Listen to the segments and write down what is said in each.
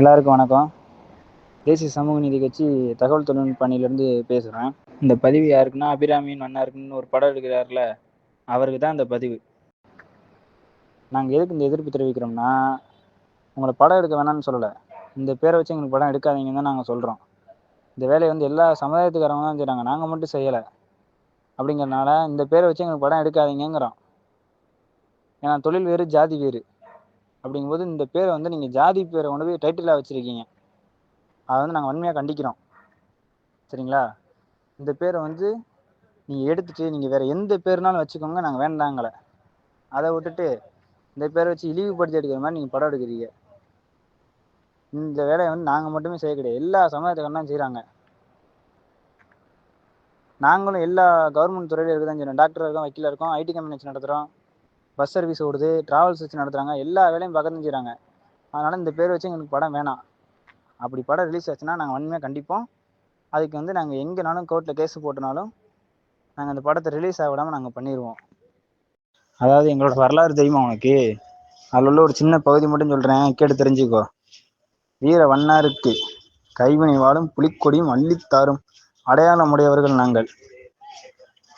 எல்லாருக்கும் வணக்கம். தேசிய சமூக நீதி கட்சி தகவல் தொழில்நுட்ப அணியிலேருந்து பேசுகிறேன் இந்த பதிவு யாருக்குன்னா அபிராமின் அண்ணாருக்குன்னு ஒரு படம் எடுக்கிறாருல அவருக்கு தான் இந்த பதிவு. நாங்கள் எதுக்கு இந்த எதிர்ப்பு தெரிவிக்கிறோம்னா உங்களை படம் எடுக்க வேணாம்னு சொல்லலை. இந்த பேரை வச்சு எங்களுக்கு படம் எடுக்காதீங்கன்னு தான் நாங்கள் சொல்கிறோம் இந்த வேலையை வந்து எல்லா சமுதாயத்துக்காரங்க தான் செய்கிறாங்க நாங்கள் மட்டும் செய்யலை. அப்படிங்கிறனால இந்த பேரை வச்சு எங்களுக்கு படம் எடுக்காதீங்கிறோம் ஏன்னா தொழில் வேறு ஜாதி வேறு. அப்படிங்கும்போது இந்த பேரை வந்து நீங்கள் ஜாதி பேரை கொண்டு போய் டைட்டிலாக வச்சுருக்கீங்க. அதை வந்து நாங்கள் வன்மையாக கண்டிக்கிறோம். சரிங்களா? இந்த பேரை வந்து நீங்கள் எடுத்துட்டு நீங்கள் வேறு எந்த பேர்னாலும் வச்சுக்கோங்க நாங்கள் வேண்டாங்களை அதை விட்டுட்டு இந்த பேரை வச்சு இழிவுபடுத்தி எடுக்கிற மாதிரி நீங்கள் படம் எடுக்கிறீங்க. இந்த வேலையை வந்து நாங்கள் மட்டுமே செய்ய கிடையாது. எல்லா சமுதாயத்துக்காரனும் செய்கிறாங்க நாங்களும் எல்லா கவர்மெண்ட் துறையிலும் இருக்க தான் செய்கிறோம் டாக்டர் இருக்கோம் வக்கீலாக இருக்கோம் ஐடி கம்பெனி வச்சு நடத்துகிறோம் பஸ் சர்வீஸ் ஓடுது ட்ராவல்ஸ் வச்சு நடத்துகிறாங்க எல்லா வேலையும் பக்கத்து செய்கிறாங்க அதனால் இந்த பேர் வச்சு எங்களுக்கு படம் வேணாம். அப்படி படம் ரிலீஸ் ஆச்சுன்னா நாங்கள் வன்மையாக கண்டிப்போம். அதுக்கு வந்து நாங்கள் எங்கேனாலும் கோர்ட்டில் கேஸ் போட்டனாலும் நாங்கள் அந்த படத்தை ரிலீஸ் ஆக விடாமல் நாங்கள் பண்ணிடுவோம் அதாவது எங்களோட வரலாறு தெரியுமா உனக்கு? அதில் உள்ள ஒரு சின்ன பகுதி மட்டும் சொல்கிறேன் கேட்டு தெரிஞ்சுக்கோ. வீர வண்ணாருக்கு கைவினை வாழும் புலிக்கொடியும் அள்ளித்தாரும். அடையாளமுடையவர்கள் நாங்கள்.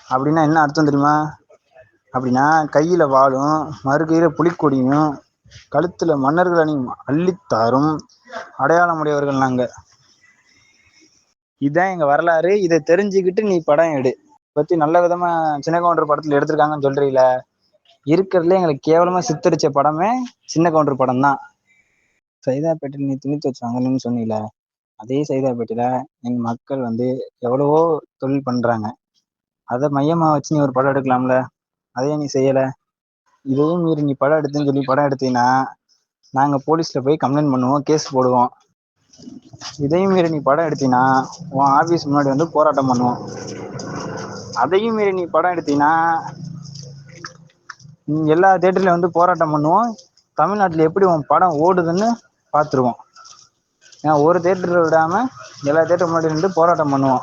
அப்படின்னா என்ன அர்த்தம் தெரியுமா? அப்படின்னா கையில் வாழும் மறுகையில் புலிக்கொடியும் கழுத்தில் மன்னர்கள் அணியும் அள்ளித்தாரும். அடையாளமுடையவர்கள் நாங்கள் இதுதான் எங்கள் வரலாறு. இதை தெரிஞ்சுக்கிட்டு நீ படம் எடு. பற்றி நல்ல விதமாக சின்ன கவுண்டர் படத்தில் எடுத்திருக்காங்கன்னு சொல்கிறீல இருக்கிறதுல எங்களுக்கு கேவலமாக சித்தரிச்ச படமே சின்ன கவுண்டர் படம் தான் சைதாப்பேட்டை நீ துணி துவச்சு வாங்கணும்னு சொன்னீல அதே சைதாப்பேட்டையில் எங்கள் மக்கள் வந்து எவ்வளவோ தொழில் பண்ணுறாங்க அதை மையமாக வச்சு நீ ஒரு படம் எடுக்கலாம்ல? அதையே நீ செய்யலை. இதையும் மீறி நீ படம் எடுத்துன்னு சொல்லி படம் எடுத்தீங்கன்னா நாங்கள் போலீஸில் போய் கம்ப்ளைண்ட் பண்ணுவோம் கேஸ் போடுவோம். இதையும் மீறி நீ படம் எடுத்தீங்கன்னா உன் ஆஃபீஸ் முன்னாடி வந்து போராட்டம் பண்ணுவோம். அதையும் மீறி நீ படம் எடுத்தீங்கன்னா எல்லா தேட்டர்லையும் வந்து போராட்டம் பண்ணுவோம். தமிழ்நாட்டில் எப்படி உன் படம் ஓடுதுன்னு பார்த்துருவோம் ஏன்னா ஒரு தேட்டர் விடாமல் எல்லா தேட்டர் முன்னாடி நின்று போராட்டம் பண்ணுவோம்.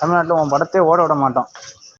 தமிழ்நாட்டில் உன் படத்தையே ஓட விட மாட்டோம்.